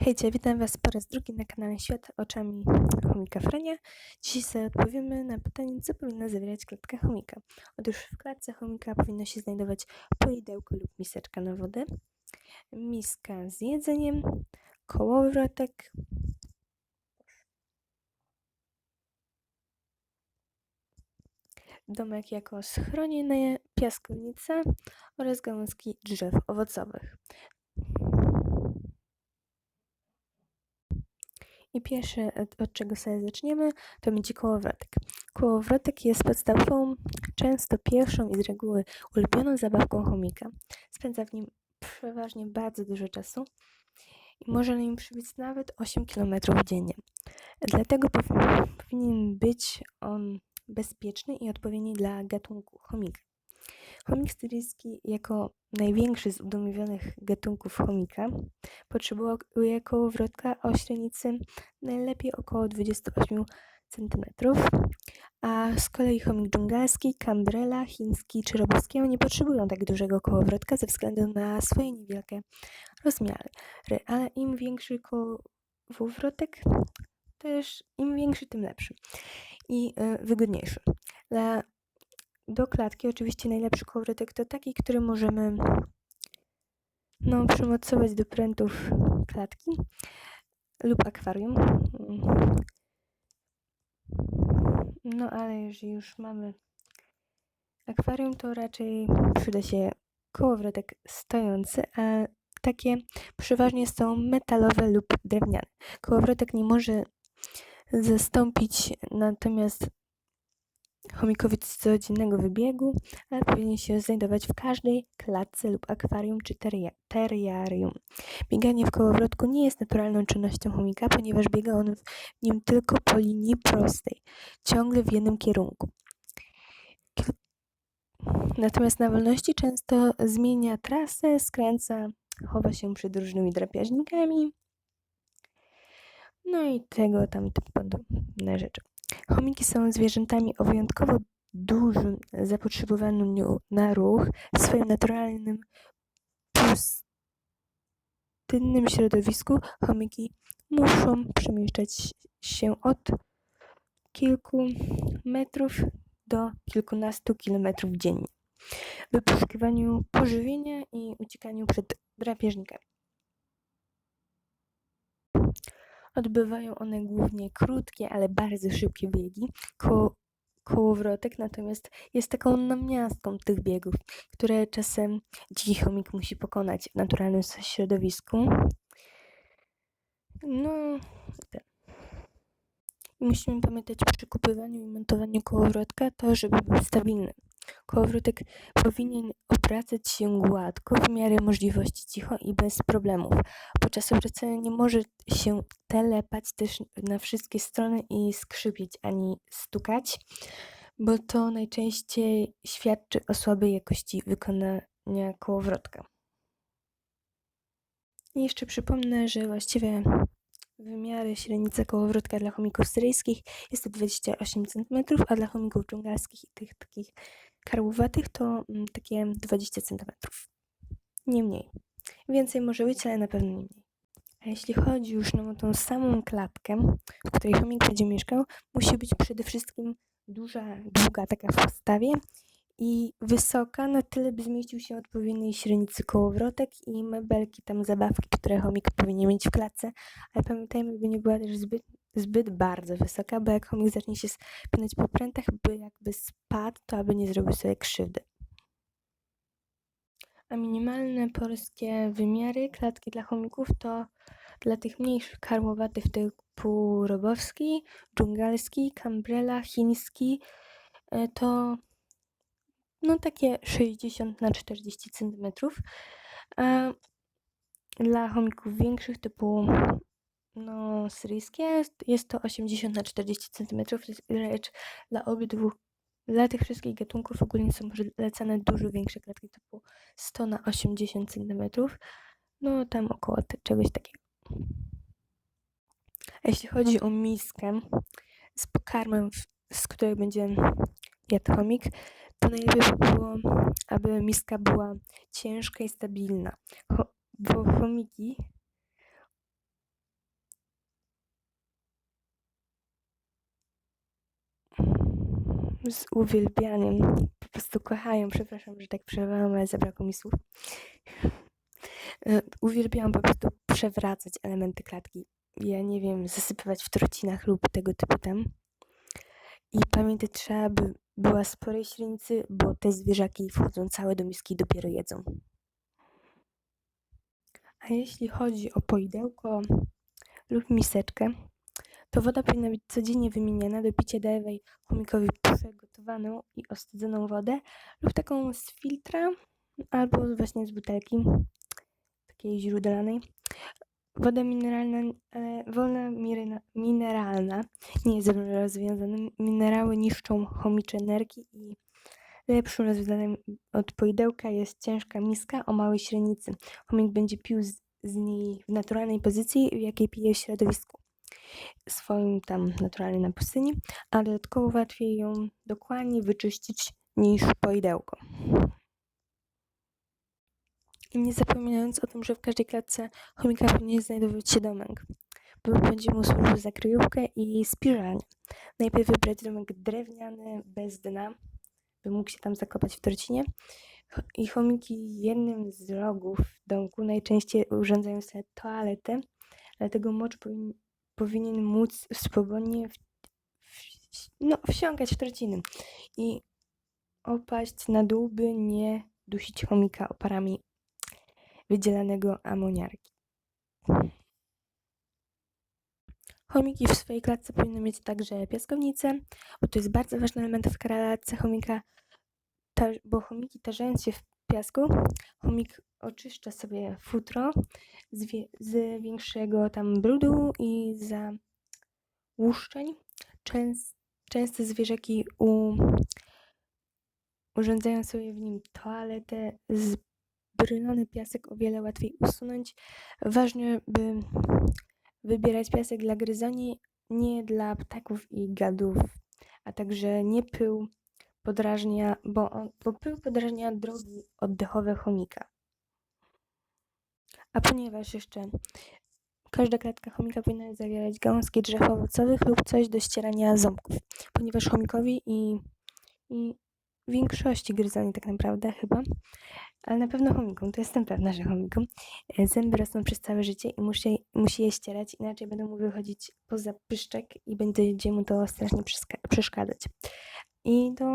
Hejcie, witam Was po raz drugi na kanale Świat oczami chomika Frania. Dzisiaj sobie odpowiemy na pytanie, co powinna zawierać klatka chomika. Otóż w klatce chomika powinno się znajdować poidełko lub miseczka na wodę, miska z jedzeniem, kołowrotek, domek jako schronienie, piaskownica oraz gałązki drzew owocowych. I pierwsze, od, od czego sobie zaczniemy, to będzie kołowrotek. Kołowrotek jest podstawową, często pierwszą i z reguły ulubioną zabawką chomika. Spędza w nim przeważnie bardzo dużo czasu i może na nim przybyć nawet 8 km dziennie. Dlatego powinien być on bezpieczny i odpowiedni dla gatunku chomika. Chomik syryjski jako największy z udomowionych gatunków chomika potrzebuje kołowrotka o średnicy najlepiej około 28 cm, a z kolei chomik dżungalski, kambrela, chiński czy roboskiego nie potrzebują tak dużego kołowrotka ze względu na swoje niewielkie rozmiary, ale im większy kołowrotek, też im większy, tym lepszy i y, wygodniejszy. Dla do klatki oczywiście najlepszy kołowrotek to taki, który możemy no, przymocować do prętów klatki lub akwarium. No ale jeżeli już mamy akwarium, to raczej przyda się kołowrotek stojący, a takie przeważnie są metalowe lub drewniane. Kołowrotek nie może zastąpić natomiast chomikowi z codziennego wybiegu, ale powinien się znajdować w każdej klatce lub akwarium czy teriarium. Bieganie w kołowrotku nie jest naturalną czynnością chomika, ponieważ biega on w nim tylko po linii prostej, ciągle w jednym kierunku. Natomiast na wolności często zmienia trasę, skręca, chowa się przed różnymi drapieżnikami, no i tego tam podobne rzeczy. Chomiki są zwierzętami o wyjątkowo dużym zapotrzebowaniu na ruch w swoim naturalnym, pustynnym środowisku. Chomiki muszą przemieszczać się od kilku metrów do kilkunastu kilometrów dziennie w poszukiwaniu pożywienia i uciekaniu przed drapieżnikami. Odbywają one głównie krótkie, ale bardzo szybkie biegi. Ko kołowrotek natomiast jest taką namiastką tych biegów, które czasem dziki chomik musi pokonać w naturalnym środowisku. No, ten. Musimy pamiętać przy kupowaniu i montowaniu kołowrotka to, żeby był stabilny. Kołowrotek powinien obracać się gładko, w miarę możliwości cicho i bez problemów. Podczas obracania nie może się telepać też na wszystkie strony i skrzypieć ani stukać, bo to najczęściej świadczy o słabej jakości wykonania kołowrotka. I jeszcze przypomnę, że właściwie wymiary średnica kołowrotka dla chomików syryjskich jest to 28 cm, a dla chomików dżungalskich i tych takich karłowatych to mm, takie 20 cm. Nie mniej. Więcej może być, ale na pewno nie mniej. A jeśli chodzi już o tą samą klatkę, w której chomik będzie mieszkał, musi być przede wszystkim duża, długa taka w podstawie i wysoka na tyle, by zmieścił się odpowiedniej średnicy kołowrotek i mebelki, tam zabawki, które chomik powinien mieć w klatce, ale pamiętajmy, by nie była też zbyt, zbyt bardzo wysoka, bo jak chomik zacznie się spinać po prętach, by jakby spadł, to aby nie zrobił sobie krzywdy. A minimalne polskie wymiary klatki dla chomików to dla tych mniejszych karłowatych typu robowski, dżungalski, kambrela, chiński, e, to no takie 60 na 40 cm. A dla chomików większych typu no, syryjskie jest to 80 na 40 cm, lecz dla obydwu, dla tych wszystkich gatunków ogólnie są polecane dużo większe klatki typu 100 na 80 cm. No tam około czegoś takiego. A jeśli chodzi o miskę z pokarmem, z której będzie jadł chomik, to najlepiej by było, aby miska była ciężka i stabilna, bo chomiki z uwielbianiem, po prostu kochają, przepraszam, że tak przerwałam, ale zabrakło mi słów. E, Uwielbiałam po prostu przewracać elementy klatki. Ja nie wiem, zasypywać w trocinach lub tego typu tam. I pamiętać trzeba, by była sporej średnicy, bo te zwierzaki wchodzą całe do miski i dopiero jedzą. A jeśli chodzi o poidełko lub miseczkę, to woda powinna być codziennie wymieniana. Do picia dawaj chomikowi przygotowaną i ostudzoną wodę lub taką z filtra albo właśnie z butelki takiej źródlanej. Woda mineralna, e, wolna miryna, mineralna nie jest rozwiązana. Minerały niszczą chomicze nerki i lepszym rozwiązaniem od poidełka jest ciężka miska o małej średnicy. Chomik będzie pił z, z niej w naturalnej pozycji, w jakiej pije w środowisku swoim tam naturalnej na pustyni, a dodatkowo łatwiej ją dokładnie wyczyścić niż poidełko. I nie zapominając o tym, że w każdej klatce chomika powinien znajdować się domek, bo będzie mu służył za kryjówkę i spiżalnię. Najpierw wybrać domek drewniany, bez dna, by mógł się tam zakopać w trocinie. Cho- I chomiki jednym z rogów domku najczęściej urządzają sobie toaletę, dlatego mocz powin, powinien móc swobodnie w, w, no, wsiąkać w trociny i opaść na dół, by nie dusić chomika oparami wydzielanego amoniarki. Chomiki w swojej klatce powinny mieć także piaskownicę, bo to jest bardzo ważny element w klatce chomika, bo chomiki tarzając się w piasku, chomik oczyszcza sobie futro z, z większego tam brudu i za łuszczeń. Częs, częste zwierzaki u, urządzają sobie w nim toaletę, zbrylony piasek o wiele łatwiej usunąć. Ważne, by wybierać piasek dla gryzoni, nie dla ptaków i gadów, a także nie pył podrażnia, bo, on, bo pył podrażnia drogi oddechowe chomika. A ponieważ jeszcze każda klatka chomika powinna zawierać gałązki drzew owocowych lub coś do ścierania ząbków, ponieważ chomikowi i, i większości gryzoni tak naprawdę chyba, ale na pewno chomikom, to jestem pewna, że chomikom, e, zęby rosną przez całe życie i musi, musi je ścierać, inaczej będą mu wychodzić poza pyszczek i będzie mu to strasznie przeszkadzać. I do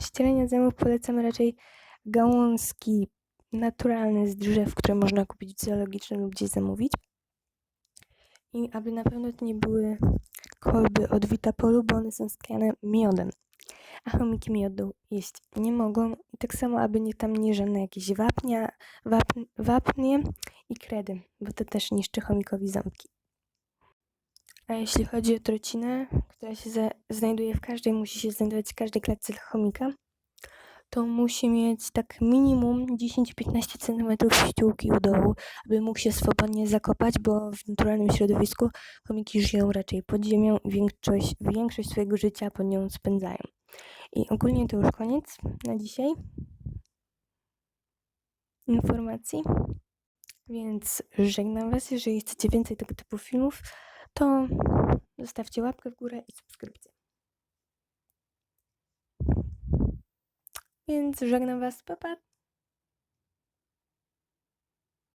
ścierania zębów polecamy raczej gałązki naturalne z drzew, które można kupić w zoologicznym lub gdzieś zamówić. I aby na pewno to nie były kolby od Vitapolu, bo one są sklejane miodem. A chomiki miodu jeść nie mogą. I tak samo, aby nie tam nie żadne jakieś wapnia, wapn, wapnie i kredy, bo to też niszczy chomikowi ząbki. A jeśli chodzi o trocinę, która się znajduje w każdej, musi się znajdować w każdej klatce chomika, to musi mieć tak minimum 10-15 cm ściółki u dołu, aby mógł się swobodnie zakopać, bo w naturalnym środowisku chomiki żyją raczej pod ziemią i większość, większość swojego życia pod nią spędzają. I ogólnie to już koniec na dzisiaj informacji. Więc żegnam Was. Jeżeli chcecie więcej tego typu filmów, to zostawcie łapkę w górę i subskrypcję. Więc żegnam Was. Pa, pa.